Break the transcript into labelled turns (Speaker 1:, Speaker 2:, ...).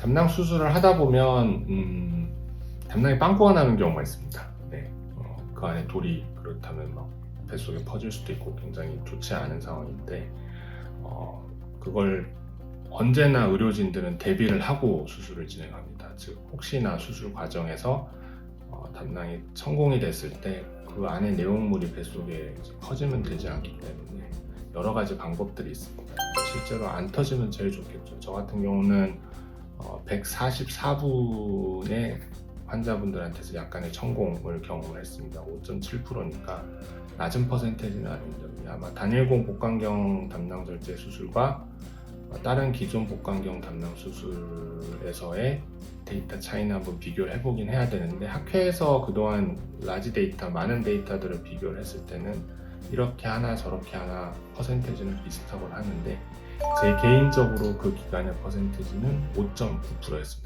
Speaker 1: 담낭 수술을 하다 보면 음, 담낭에 빵꾸가 나는 경우가 있습니다. 네, 어, 그 안에 돌이 그렇다면 막 뱃속에 퍼질 수도 있고 굉장히 좋지 않은 상황인데 어, 그걸 언제나 의료진들은 대비를 하고 수술을 진행합니다. 즉 혹시나 수술 과정에서 어, 담낭이 성공이 됐을 때 그 안에 내용물이 뱃속에 퍼지면 되지 않기 때문에 여러 가지 방법들이 있습니다. 실제로 안 터지면 제일 좋겠죠. 저 같은 경우는 어, 144분의 환자분들한테서 약간의 성공을 경험했습니다. 5.7%니까 낮은 퍼센테이지는 아닙니다. 아마 단일공 복강경 담낭 절제 수술과 어, 다른 기존 복강경 담낭 수술에서의 데이터 차이나 한번 비교를 해보긴 해야 되는데 학회에서 그동안 라지 데이터, 많은 데이터들을 비교를 했을 때는 이렇게 하나 저렇게 하나 퍼센테이지는 비슷하곤 하는데 제 개인적으로 그 기간의 퍼센테이지는 5.9%였습니다.